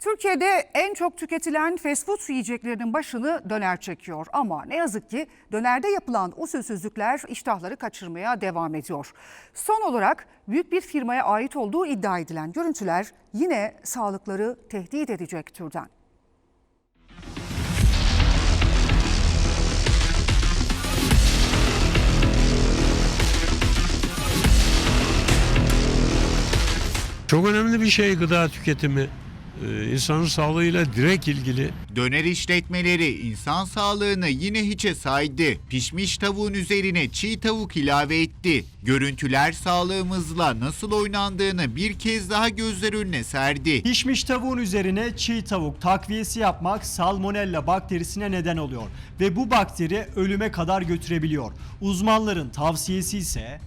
Türkiye'de en çok tüketilen fast food yiyeceklerinin başını döner çekiyor. Ama ne yazık ki dönerde yapılan usulsüzlükler iştahları kaçırmaya devam ediyor. Son olarak büyük bir firmaya ait olduğu iddia edilen görüntüler yine sağlıkları tehdit edecek türden. Çok önemli bir şey gıda tüketimi. Ee, insanın sağlığıyla direkt ilgili. Döner işletmeleri insan sağlığını yine hiçe saydı. Pişmiş tavuğun üzerine çiğ tavuk ilave etti. Görüntüler sağlığımızla nasıl oynandığını bir kez daha gözler önüne serdi. Pişmiş tavuğun üzerine çiğ tavuk takviyesi yapmak salmonella bakterisine neden oluyor ve bu bakteri ölüme kadar götürebiliyor. Uzmanların tavsiyesi ise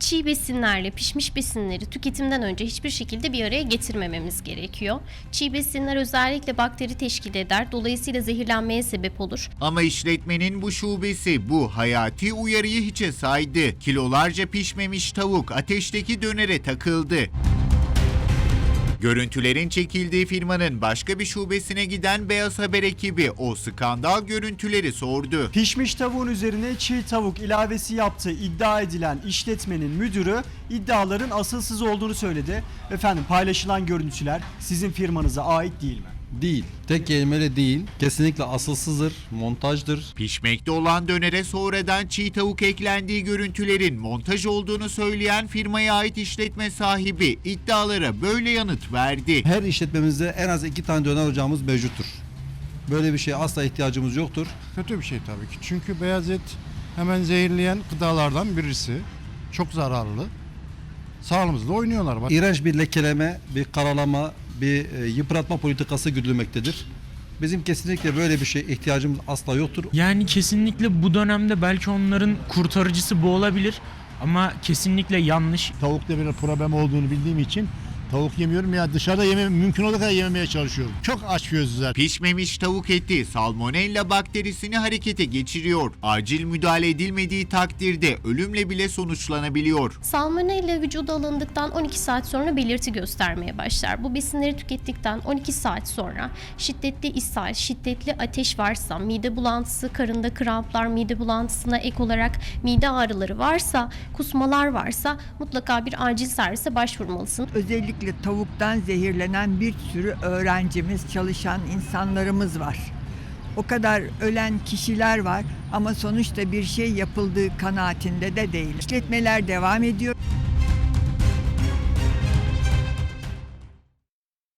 çiğ besinlerle pişmiş besinleri tüketimden önce hiçbir şekilde bir araya getirmememiz gerekiyor. Çiğ besinler özellikle bakteri teşkil eder. Dolayısıyla zehirlenmeye sebep olur. Ama işletmenin bu şubesi bu hayati uyarıyı hiçe saydı. Kilolarca pişmemiş tavuk ateşteki dönere takıldı. Görüntülerin çekildiği firmanın başka bir şubesine giden Beyaz Haber ekibi o skandal görüntüleri sordu. pişmiş tavuğun üzerine çiğ tavuk ilavesi yaptığı iddia edilen işletmenin müdürü iddiaların asılsız olduğunu söyledi. Efendim paylaşılan görüntüler sizin firmanıza ait değil mi? Değil. Tek kelimeyle değil. Kesinlikle asılsızdır, montajdır. Pişmekte olan dönere sonradan çiğ tavuk eklendiği görüntülerin montaj olduğunu söyleyen firmaya ait işletme sahibi iddialara böyle yanıt verdi. Her işletmemizde en az iki tane döner ocağımız mevcuttur. Böyle bir şeye asla ihtiyacımız yoktur. Kötü bir şey tabii ki. Çünkü beyaz et hemen zehirleyen gıdalardan birisi. Çok zararlı. Sağlığımızla oynuyorlar. Bak- İğrenç bir lekeleme, bir karalama, bir e, yıpratma politikası güdülmektedir. Bizim kesinlikle böyle bir şeye ihtiyacımız asla yoktur. Yani kesinlikle bu dönemde belki onların kurtarıcısı bu olabilir ama kesinlikle yanlış. Tavukta bir problem olduğunu bildiğim için tavuk yemiyorum ya dışarıda yeme mümkün olduğu kadar yememeye çalışıyorum. Çok aç gözlüler. Pişmemiş tavuk eti salmonella bakterisini harekete geçiriyor. Acil müdahale edilmediği takdirde ölümle bile sonuçlanabiliyor. Salmonella vücuda alındıktan 12 saat sonra belirti göstermeye başlar. Bu besinleri tükettikten 12 saat sonra şiddetli ishal, şiddetli ateş varsa, mide bulantısı, karında kramplar, mide bulantısına ek olarak mide ağrıları varsa, kusmalar varsa mutlaka bir acil servise başvurmalısın. Özellikle tavuktan zehirlenen bir sürü öğrencimiz, çalışan insanlarımız var. O kadar ölen kişiler var ama sonuçta bir şey yapıldığı kanaatinde de değil. İşletmeler devam ediyor.